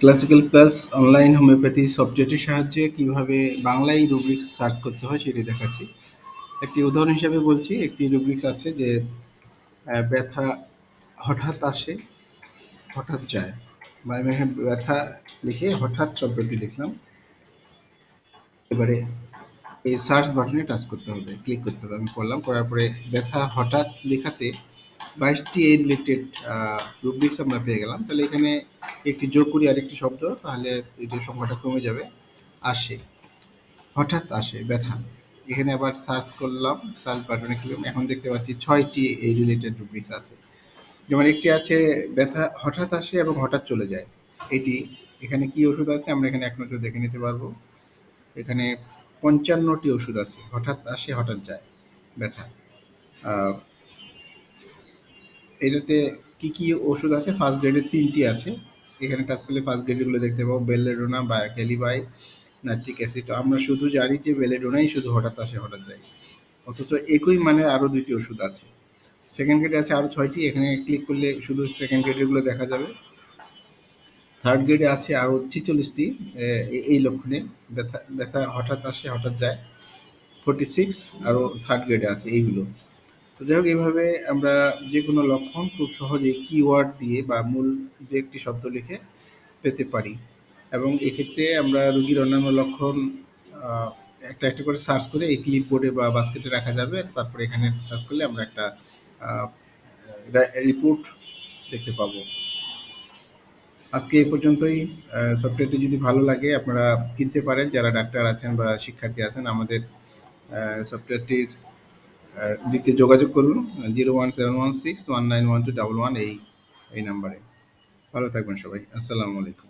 Classical plus online homeopathy সফটওয়্যারটির সাহায্যে কীভাবে বাংলায় রুব্রিক্স সার্চ করতে হয় সেটি দেখাচ্ছি। একটি উদাহরণ হিসাবে বলছি, একটি রুব্রিক্স আছে যে ব্যথা হঠাৎ আসে, হঠাৎ যায়। বা আমি এখানে ব্যথা লিখে হঠাৎ শব্দটি লিখলাম। এবারে এই সার্চ বাটনে টাচ করতে হবে ক্লিক করতে হবে। আমি করলাম, করার পরে ব্যথা হঠাৎ লেখাতে বাইশটি এই রিলেটেড রুব্রিক্স আমরা পেয়ে গেলাম। তাহলে এখানে একটি যোগ করি আরেকটি শব্দ, তাহলে এটির সংখ্যাটা কমে যাবে। আসে। হঠাৎ আসে, ব্যথা। এখানে আবার সার্চ করলাম সার্চ বাটনে ক্লিক এখন দেখতে পাচ্ছি ছয়টি এই রিলেটেড রুব্রিক্স আছে। যেমন একটি আছে, ব্যথা হঠাৎ আসে এবং হঠাৎ চলে যায়। এটি, এখানে কি ওষুধ আছে? আমরা এখানে এক নজর দেখে নিতে পারব। এখানে পঞ্চান্নটি ওষুধ আছে। হঠাৎ আসে, হঠাৎ যায়। ব্যথা। এটাতে কি কি ওষুধ আছে? ফার্স্ট গ্রেডের তিনটি আছে। এখানে টাচ করলে ফার্স্ট গ্রেডেরগুলো দেখতে পাবো। বেলেডোনা বা ক্যালিবাই নাইট্রিক অ্যাসিড আমরা শুধু জানি যে বেলেডোনাই শুধু হঠাৎ আসে, হঠাৎ যায়। অথচ একই মানের আরও দুইটি ওষুধ আছে। সেকেন্ড গ্রেডে আছে আরও ছয়টি। এখানে ক্লিক করলে শুধু সেকেন্ড গ্রেডেরগুলো দেখা যাবে। থার্ড গ্রেডে আছে আরও ছিচল্লিশটি। এই লক্ষণে ব্যথা ব্যথা হঠাৎ আসে, হঠাৎ যায়। ফোর্টি সিক্স আরও থার্ড গ্রেডে আছে এইগুলো। তো যাই হোক, এইভাবে আমরা যে কোনো লক্ষণ খুব সহজেই কিওয়ার্ড দিয়ে বা মূল দু একটি শব্দ লিখে পেতে পারি। এবং এক্ষেত্রে আমরা রুগীর অন্যান্য লক্ষণ একটা একটা করে সার্চ করে এই ক্লিপ বোর্ডে বা বাস্কেটে রাখা যাবে। তারপরে এখানে টাচ করলে আমরা একটা রিপোর্ট দেখতে পাবো। আজকে এই পর্যন্তই। সফটওয়্যারটি যদি ভালো লাগে, আপনারা কিনতে পারেন। যারা ডাক্তার আছেন বা শিক্ষার্থী আছেন, আমাদের সফটওয়্যারটির দিতে যোগাযোগ করুন zero one seven one six one nine one two double one এই এই নাম্বারে। ভালো থাকবেন সবাই। আসসালামু আলাইকুম।